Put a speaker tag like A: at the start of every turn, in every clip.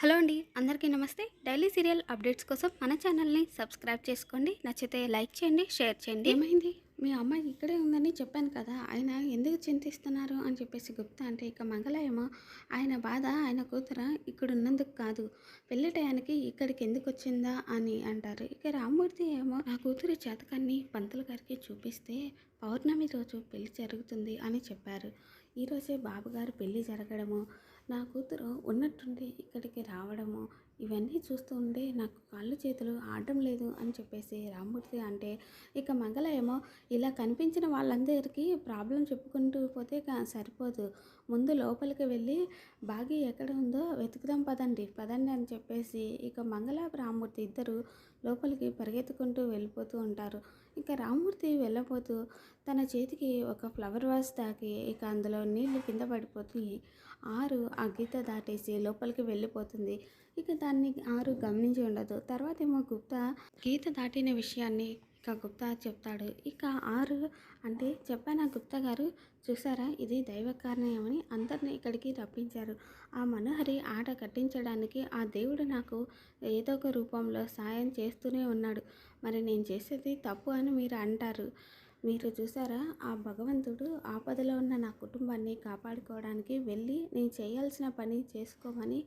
A: Hello అండి అందరికీ నమస్తే. డైలీ సీరియల్ అప్డేట్స్ కోసం మన ఛానల్ని సబ్స్క్రైబ్ చేసుకోండి. నచ్చితే లైక్ చేయండి షేర్ చేయండి. ఏమైంది? మీ అమ్మాయి ఇక్కడే ఉందని చెప్పాను కదా ఆయన ఎందుకు చింతిస్తున్నారు అని చెప్పేసి గుప్తా అంటే ఇక మంగళ ఏమో ఆయన బాధ ఆయన కూతుర ఇక్కడ ఉన్నందుకు కాదు. పెళ్ళి టయానికి ఇక్కడికి ఎందుకు వచ్చిందా అని అంటారు. ఇక రామ్మూర్తి ఏమో నా కూతురి చేతకాన్ని పంతులు గారికి చూపిస్తే పౌర్ణమి రోజు పెళ్ళి జరుగుతుంది అని చెప్పారు. ఈరోజే బాబుగారు పెళ్ళి జరగడము నా కూతురు ఉన్నట్టుండి ఇక్కడికి రావడము ఇవన్నీ చూస్తూ ఉంటే నాకు కాళ్ళు చేతులు ఆడడం లేదు అని చెప్పేసి రామ్మూర్తి అంటే ఇక మంగళ ఏమో ఇలా కనిపించిన వాళ్ళందరికీ ప్రాబ్లం చెప్పుకుంటూ పోతే సరిపోదు. ముందు లోపలికి వెళ్ళి బాగి ఎక్కడ ఉందో వెతుకుదాం పదండి పదండి అని చెప్పేసి ఇక మంగళ రామ్మూర్తి ఇద్దరు లోపలికి పరిగెత్తుకుంటూ వెళ్ళిపోతూ ఉంటారు. ఇక రామ్మూర్తి వెళ్ళబోతూ తన చేతికి ఒక ఫ్లవర్ వాస్ తాకి ఇక అందులో నీళ్ళు కింద పడిపోతుంది ఆరు ఆ గీత దాటేసి లోపలికి వెళ్ళిపోతుంది. ఇక దాన్ని ఆరు గమనించి ఉండదు. తర్వాత ఏమో గుప్తా గీత దాటిన విషయాన్ని ఇక గుప్తా చెప్తాడు. ఇక ఆరు అంటే చెప్పాను గుప్తా గారు? చూసారా? ఇది దైవ కారణమని అందరిని ఇక్కడికి రప్పించారు. ఆ మనోహరి ఆట కట్టించడానికి ఆ దేవుడు నాకు ఏదో ఒక రూపంలో సాయం చేస్తూనే ఉన్నాడు. మరి నేను చేసేది తప్పు అని మీరు అంటారు. మీరు చూసారా? ఆ భగవంతుడు ఆపదలో ఉన్న నా కుటుంబాన్ని కాపాడుకోవడానికి వెళ్ళి నేను చేయాల్సిన పని చేసుకోమని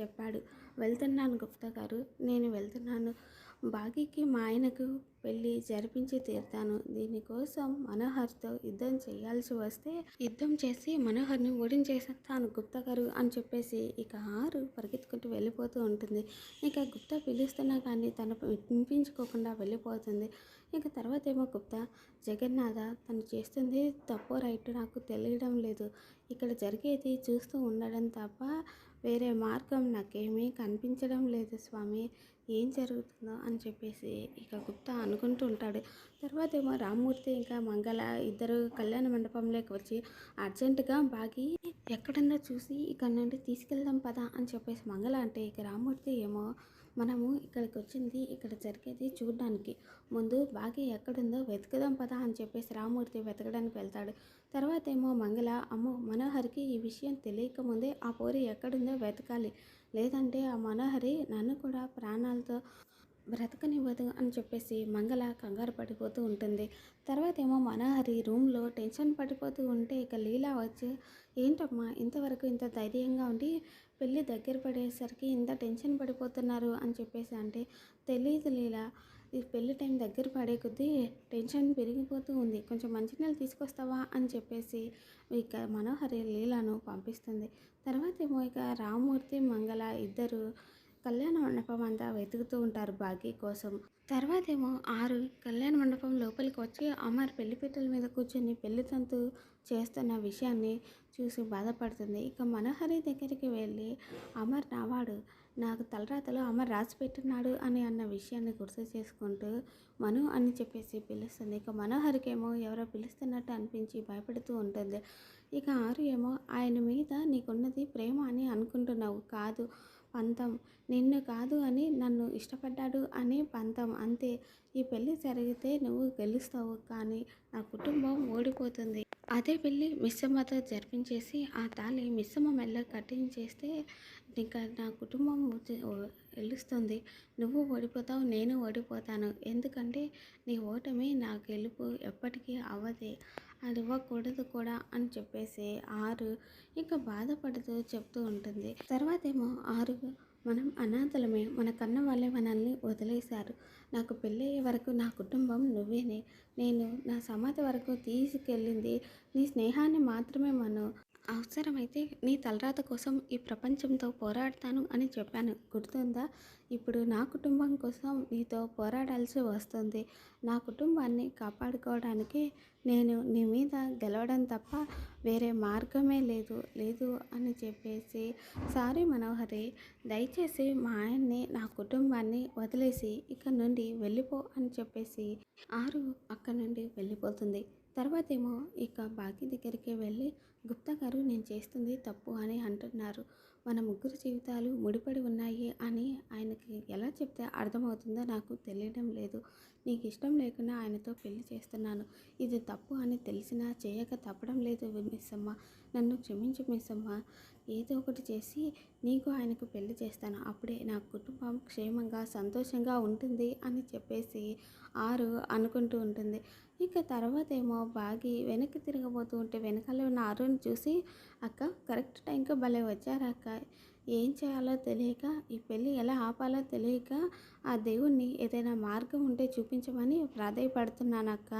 A: చెప్పాడు. వెళ్తున్నాను గుప్తా గారు. నేను వెళ్తున్నాను. బాగీకి మా ఆయనకు పెళ్ళి జరిపించి తీరుతాను. దీనికోసం మనోహర్తో యుద్ధం చేయాల్సి వస్తే యుద్ధం చేసి మనోహర్ని ఓడించేసేస్తాను గుప్తా గారు అని చెప్పేసి ఇక ఆరు పరిగెత్తుకుంటూ వెళ్ళిపోతూ ఉంటుంది. ఇక గుప్తా పిలుస్తున్నా కానీ తను వినిపించుకోకుండా వెళ్ళిపోతుంది. ఇక తర్వాత ఏమో గుప్తా జగన్నాథ తను చేస్తుంది తప్పో రైట్ నాకు తెలియడం లేదు. ఇక్కడ జరిగేది చూస్తూ ఉండడం తప్ప వేరే మార్గం నాకేమీ కనిపించడం లేదు స్వామి ఏం జరుగుతుందో అని చెప్పేసి ఇక గుప్తా అనుకుంటూ ఉంటాడు. తర్వాత ఏమో రామ్మూర్తి ఇంకా మంగళ ఇద్దరు కళ్యాణ మండపంలోకి వచ్చి అర్జెంటుగా బాగి ఎక్కడన్నా చూసి ఇక్కడ నుండి తీసుకెళ్దాం పదా అని చెప్పేసి మంగళ అంటే ఇక రామ్మూర్తి ఏమో మనము ఇక్కడికి వచ్చింది ఇక్కడ జరిగేది చూడడానికి. ముందు బాగి ఎక్కడుందో వెతుకుదాం పదా అని చెప్పేసి రామూర్తి వెతకడానికి వెళ్తాడు. తర్వాత ఏమో మంగళ అమ్మో మనోహరికి ఈ విషయం తెలియకముందే ఆ పోరి ఎక్కడుందో వెతకాలి. లేదంటే ఆ మనోహరి నన్ను కూడా ప్రాణాలతో బ్రతకనివ్వదు అని చెప్పేసి మంగళ కంగారు పడిపోతూ ఉంటుంది. తర్వాత ఏమో మనోహరి రూమ్లో టెన్షన్ పడిపోతూ ఉంటే ఇక లీలా వచ్చి ఏంటమ్మా ఇంతవరకు ఇంత ధైర్యంగా ఉండి పెళ్ళి దగ్గర పడేసరికి ఇంత టెన్షన్ పడిపోతున్నారు? అని చెప్పేసి అంటే తెలియదు లీలా ఈ పెళ్ళి టైం దగ్గర పడే కొద్దీ టెన్షన్ పెరిగిపోతూ ఉంది. కొంచెం మంచినీళ్ళు తీసుకొస్తావా? అని చెప్పేసి ఇక మనోహరి లీలాను పంపిస్తుంది. తర్వాత ఏమో ఇక రామూర్తి మంగళ ఇద్దరు కళ్యాణ మండపం అంతా వెతుకుతూ ఉంటారు భాగ్య కోసం. తర్వాత ఏమో ఆరు కళ్యాణ మండపం లోపలికి వచ్చి అమర్ పెళ్ళిపీటల మీద కూర్చొని పెళ్ళి తంతు చేస్తున్న విషయాన్ని చూసి బాధపడుతుంది. ఇక మనోహరి దగ్గరికి వెళ్ళి అమర్ నావాడు నాకు తలరాతలో అమర్ రాసి పెట్టున్నాడు అని అన్న విషయాన్ని గుర్తు చేసుకుంటూ మను అని చెప్పేసి పిలుస్తుంది. ఇక మనోహరికి ఏమో ఎవరో పిలుస్తున్నట్టు అనిపించి భయపడుతూ ఉంటుంది. ఇక ఆరు ఏమో ఆయన మీద నీకున్నది ప్రేమ అని అనుకుంటున్నావు కాదు. పంతం. నిన్ను కాదు అని నన్ను ఇష్టపడ్డాడు అనే పంతం. అంతే. ఈ పెళ్ళి జరిగితే నువ్వు గెలుస్తావు కానీ నా కుటుంబం ఓడిపోతుంది. అదే పెళ్ళి మిస్సమ్మతో జరిపించేసి ఆ తాళి మిస్సమ్మ మెల్ల కట్టించేస్తే ఇంకా నా కుటుంబం గెలుస్తుంది. నువ్వు ఓడిపోతావు నేను ఓడిపోతాను. ఎందుకంటే నీ ఓటమి నా గెలుపు ఎప్పటికీ అవ్వదే. అది ఇవ్వకూడదు కూడా అని చెప్పేసి ఆరు ఇక బాధపడుతూ చెప్తూ ఉంటుంది. తర్వాత ఏమో ఆరు మనం అనాథలమే మన కన్న వాళ్ళే మనల్ని వదిలేశారు. నాకు పెళ్ళయ్యే వరకు నా కుటుంబం నువ్వేనే. నేను నా సమాధి వరకు తీసుకెళ్ళింది. నీ స్నేహాన్ని మాత్రమే మనం. అవసరమైతే నీ తలరాత కోసం ఈ ప్రపంచంతో పోరాడతాను అని చెప్పాను. గుర్తుందా? ఇప్పుడు నా కుటుంబం కోసం నీతో పోరాడాల్సి వస్తుంది. నా కుటుంబాన్ని కాపాడుకోవడానికి నేను నీ మీద గెలవడం తప్ప వేరే మార్గమే లేదు లేదు అని చెప్పేసి సారీ మనోహరి. దయచేసి మా ఆయన్ని నా కుటుంబాన్ని వదిలేసి ఇక్కడ నుండి వెళ్ళిపో అని చెప్పేసి ఆరు అక్కడ నుండి వెళ్ళిపోతుంది. తర్వాత ఏమో ఇక బాకీ దగ్గరికి వెళ్ళి గుప్తా గారు నేను చేస్తుంది తప్పు అని అంటున్నారు. మన ముగ్గురు జీవితాలు ముడిపడి ఉన్నాయి అని ఆయనకి ఎలా చెప్తే అర్థమవుతుందో నాకు తెలియడం లేదు. నీకు ఇష్టం లేకుండా ఆయనతో పెళ్ళి చేస్తున్నాను. ఇది తప్పు అని తెలిసినా చేయక తప్పడం లేదు మిస్సమ్మ. నన్ను క్షమించు మిస్సమ్మ. ఏదో ఒకటి చేసి నీకు ఆయనకు పెళ్ళి చేస్తాను. అప్పుడే నా కుటుంబం క్షేమంగా సంతోషంగా ఉంటుంది అని చెప్పేసి ఆరు అనుకుంటూ ఉంటుంది. ఇక తర్వాత ఏమో బాగి వెనక్కి తిరగబోతూ ఉంటే వెనకాల ఉన్న ఆరుని చూసి అక్క కరెక్ట్ టైంకి భలే వచ్చారక్క ఏం చేయాలో తెలియక ఈ పెళ్ళి ఎలా ఆపాలో తెలియక ఆ దేవుణ్ణి ఏదైనా మార్గం ఉంటే చూపించమని ప్రాధాయపడుతున్నాను అక్క.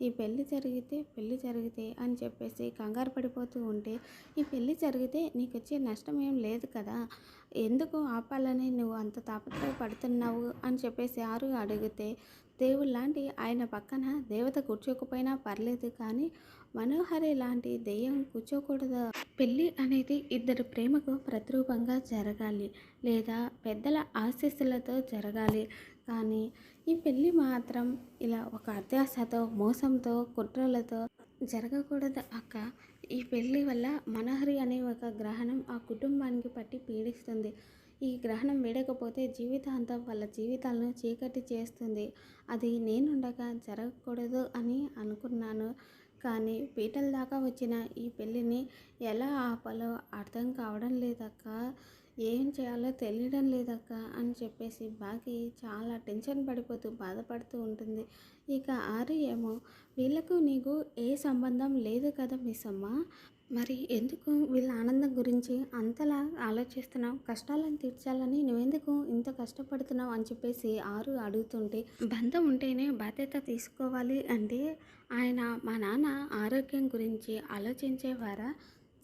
A: ఈ పెళ్ళి జరిగితే పెళ్ళి జరిగితే అని చెప్పేసి కంగారు పడిపోతూ ఉంటే ఈ పెళ్ళి జరిగితే నీకు వచ్చే నష్టం ఏం లేదు కదా? ఎందుకు ఆపాలని నువ్వు అంత తాపత్రయపడుతున్నావు అని చెప్పేసి ఆరు అడిగితే దేవుళ్ళ లాంటి ఆయన పక్కన దేవత కూర్చోకపోయినా పర్లేదు కానీ మనోహరి లాంటి దెయ్యం కూర్చోకూడదు. పెళ్ళి అనేది ఇద్దరు ప్రేమకు ప్రతిరూపంగా జరగాలి లేదా పెద్దల ఆశీస్సులతో జరగాలి. కానీ ఈ పెళ్ళి మాత్రం ఇలా ఒక అత్యాశతో మోసంతో కుట్రలతో జరగకూడదు అక్క. ఈ పెళ్ళి వల్ల మనోహరి అనే ఒక గ్రహణం ఆ కుటుంబానికి పట్టి పీడిస్తుంది. ఈ గ్రహణం వీడకపోతే జీవితాంతం వాళ్ళ జీవితాలను చీకటి చేస్తుంది. అది నేనుండగా జరగకూడదు అని అనుకున్నాను. కానీ పీటల దాకా వచ్చిన ఈ పెళ్ళిని ఎలా ఆపాలో అర్థం కావడం లేదక్క. ఏం చేయాలో తెలియడం లేదక్క అని చెప్పేసి బాకి చాలా టెన్షన్ పడిపోతూ బాధపడుతూ ఉంటుంది. ఇక ఆరు ఏమో వీళ్ళకు నీకు ఏ సంబంధం లేదు కదా మిస్ అమ్మ? మరి ఎందుకు వీళ్ళ ఆనందం గురించి అంతలా ఆలోచిస్తున్నావు? కష్టాలను తీర్చాలని నువ్వెందుకు ఇంత కష్టపడుతున్నావు అని చెప్పేసి ఆరు అడుగుతుంటే బంధం ఉంటేనే బాధ్యత తీసుకోవాలి అంటే ఆయన మా నాన్న ఆరోగ్యం గురించి ఆలోచించేవారా?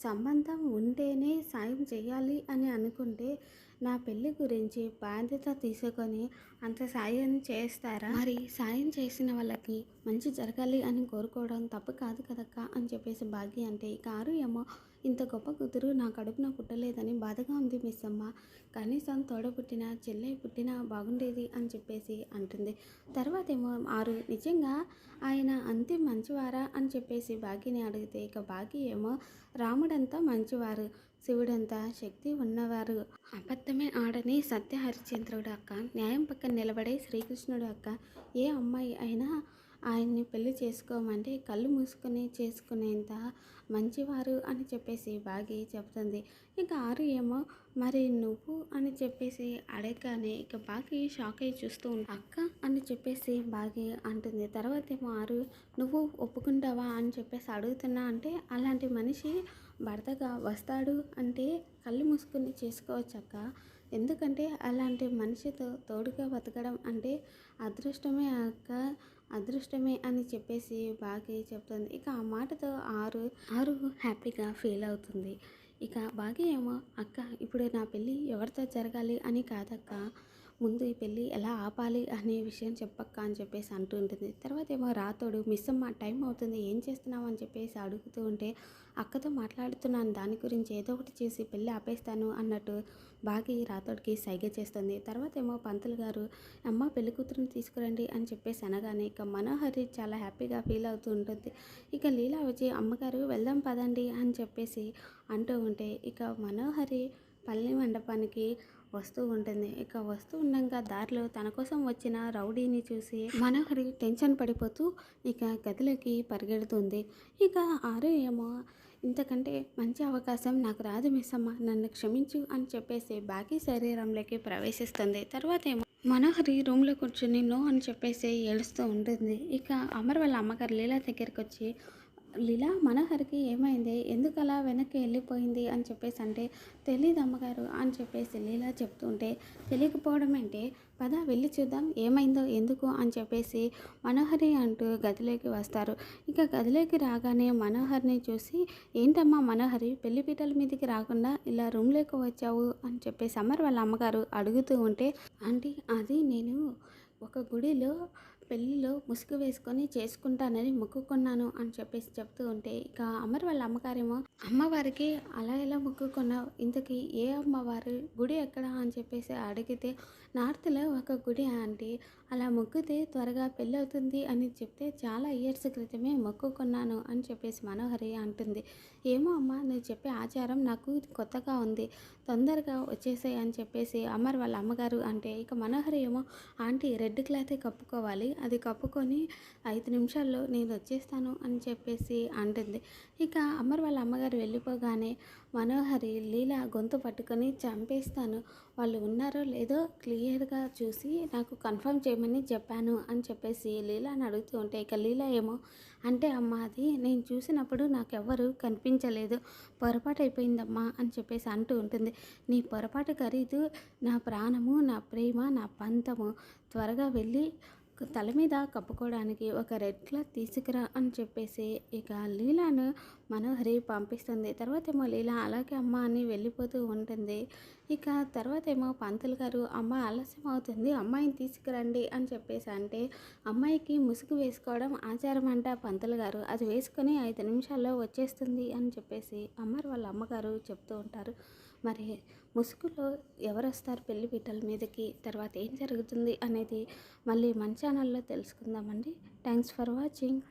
A: సంబంధం ఉంటేనే సాయం చేయాలి అని అనుకుంటే నా పెళ్ళి గురించి బాధ్యత తీసుకొని అంత సాయం చేస్తారా? మరి సాయం చేసిన వాళ్ళకి మంచి జరగాలి అని కోరుకోవడం తప్పు కాదు కదక్క అని చెప్పేసి భాగ్య అంటే ఈ కారు ఏమో ఇంత గొప్ప కూతురు నా కడుపున పుట్టలేదని బాధగా ఉంది మిస్ అమ్మ. కనీసం తోడ పుట్టిన చెల్లె పుట్టినా బాగుండేది అని చెప్పేసి అంటుంది. తర్వాత ఏమో ఆరు నిజంగా ఆయన అంతే మంచివారా అని చెప్పేసి భాగ్యని అడిగితే ఇక భాగ్య ఏమో రాముడంతా మంచివారు శివుడంతా శక్తి ఉన్నవారు. అబద్ధమే ఆడని సత్య హరిశ్చంద్రుడు అక్క న్యాయం పక్కన నిలబడే శ్రీకృష్ణుడు అక్క ఏ అమ్మాయి అయినా ఆయన్ని పెళ్ళి చేసుకోమంటే కళ్ళు మూసుకొని చేసుకునేంత మంచివారు అని చెప్పేసి బాగి చెప్తుంది ఇక ఆరు ఏమో మరి నువ్వు? అని చెప్పేసి అడగగానే ఇక బాగి షాక్ అయ్యి చూస్తూ అక్క? అని చెప్పేసి బాగి అంటుంది. తర్వాత ఏమో ఆరు నువ్వు ఒప్పుకుంటావా? అని చెప్పేసి అడుగుతున్నా అంటే అలాంటి మనిషి భర్తగా వస్తాడు అంటే కళ్ళు మూసుకుని చేసుకోవచ్చు అక్క. ఎందుకంటే అలాంటి మనిషితో తోడుగా బతకడం అంటే అదృష్టమే అక్క. అదృష్టమే అని చెప్పేసి బాగా చెప్తుంది. ఇక ఆ మాటతో ఆరు ఆరు హ్యాపీగా ఫీల్ అవుతుంది. ఇక బాగా ఏమో అక్క ఇప్పుడు నా పెళ్ళి ఎవరితో జరగాలి అని కాదక్క. ముందు ఈ పెళ్ళి ఎలా ఆపాలి అనే విషయం చెప్పక్క అని చెప్పేసి అంటూ ఉంటుంది. తర్వాత ఏమో రాతోడు మిస్ అమ్మ టైం అవుతుంది ఏం చేస్తున్నావు? అని చెప్పేసి అడుగుతూ ఉంటే అక్కతో మాట్లాడుతున్నాను దాని గురించి ఏదో ఒకటి చేసి పెళ్ళి ఆపేస్తాను అన్నట్టు బాగి రాతోడికి సైగ చేస్తుంది. తర్వాత ఏమో పంతులు గారు అమ్మ పెళ్ళి కూతురుని తీసుకురండి అని చెప్పేసి అనగానే ఇక మనోహరి చాలా హ్యాపీగా ఫీల్ అవుతూ ఉంటుంది. ఇక లీలా వచ్చి అమ్మగారు వెళ్దాం పదండి అని చెప్పేసి అంటూ ఉంటే ఇక మనోహరి పల్లి మండపానికి వస్తూ ఉంటుంది. ఇక వస్తూ ఉండగా దారిలో తన కోసం వచ్చిన రౌడీని చూసి మనోహరి టెన్షన్ పడిపోతూ ఇక గదిలోకి పరిగెడుతుంది. ఇక ఆరు ఏమో ఇంతకంటే మంచి అవకాశం నాకు రాదు మిస్ అమ్మ నన్ను క్షమించు అని చెప్పేసి బాకీ శరీరంలోకి ప్రవేశిస్తుంది. తర్వాత ఏమో మనోహరి రూమ్లో కూర్చుని నో అని చెప్పేసి ఏడుస్తూ ఉంటుంది. ఇక అమర్ వాళ్ళ అమ్మగారు లీలా దగ్గరికి వచ్చి లీలా మనోహరికి ఏమైంది? ఎందుకు అలా వెనక్కి వెళ్ళిపోయింది అని చెప్పేసి అంటే తెలియదు అమ్మగారు అని చెప్పేసి లీలా చెప్తుంటే తెలియకపోవడం అంటే పద వెళ్ళి చూద్దాం. ఏమైందో ఎందుకు? అని చెప్పేసి మనోహరి అంటూ గదిలోకి వస్తారు. ఇక గదిలోకి రాగానే మనోహర్ని చూసి ఏంటమ్మా మనోహరి పెళ్ళి పీటల మీదకి రాకుండా ఇలా రూమ్లోకి వచ్చావు? అని చెప్పేసి అమర్ వాళ్ళ అమ్మగారు అడుగుతూ ఉంటే ఆంటీ అది నేను ఒక గుడిలో పెళ్ళిలో ముసుగు వేసుకొని చేసుకుంటానని మొక్కుకున్నాను అని చెప్పేసి చెప్తూ ఉంటే ఇక అమర్ వాళ్ళ అమ్మగారేమో అమ్మవారికి అలా ఎలా మొక్కుకున్నావు ఇంతకీ ఏ అమ్మవారు? గుడి ఎక్కడ? అని చెప్పేసి అడిగితే నార్త్లో ఒక గుడి ఆంటీ అలా మొక్కితే త్వరగా పెళ్ళి అవుతుంది అని చెప్తే చాలా ఇయర్స్ క్రితమే మొక్కుకున్నాను అని చెప్పేసి మనోహరి అంటుంది. ఏమో అమ్మ నువ్వు చెప్పే ఆచారం నాకు కొత్తగా ఉంది తొందరగా వచ్చేసాయి అని చెప్పేసి అమర్ వాళ్ళ అమ్మగారు అంటే ఇక మనోహరి ఏమో ఆంటీ రెడ్ క్లాతే కప్పుకోవాలి అది కప్పుకొని ఐదు నిమిషాల్లో నేను వచ్చేస్తాను అని చెప్పేసి అంటుంది. ఇక అమర్ వాళ్ళ అమ్మగారు వెళ్ళిపోగానే మనోహరి లీల గొంతు పట్టుకొని చంపేస్తాను. వాళ్ళు ఉన్నారో లేదో క్లియర్గా చూసి నాకు కన్ఫర్మ్ చేయమని చెప్పాను అని చెప్పేసి లీలాని అడుగుతూ ఉంటే ఇక లీల ఏమో? అంటే అమ్మ అది నేను చూసినప్పుడు నాకెవ్వరు కనిపించలేదు. పొరపాటు అయిపోయిందమ్మా అని చెప్పేసి అంటూ ఉంటుంది. నీ పొరపాటు ఖరీదు నా ప్రాణము నా ప్రేమ నా పంతము. త్వరగా వెళ్ళి తల మీద కప్పుకోవడానికి ఒక రెడ్ క్లాత్ తీసుకురా అని చెప్పేసి ఇక లీలాను మనోహరి పంపిస్తుంది. తర్వాత ఏమో లీలా అలాగే అమ్మ అని వెళ్ళిపోతూ ఉంటుంది. ఇక తర్వాత ఏమో పంతులు గారు అమ్మ ఆలస్యం అవుతుంది. అమ్మాయిని తీసుకురండి అని చెప్పేసి అంటే అమ్మాయికి ముసుగు వేసుకోవడం ఆచారం అంట పంతులు గారు. అది వేసుకొని ఐదు నిమిషాల్లో వచ్చేస్తుంది అని చెప్పేసి అమ్మారు వాళ్ళ అమ్మగారు చెప్తూ ఉంటారు. మరి ముసుగులో ఎవరు వస్తారు పెళ్ళి పీటల మీదకి? తర్వాత ఏం జరుగుతుంది అనేది మళ్ళీ మన ఛానల్లో తెలుసుకుందామండి. Thanks for watching.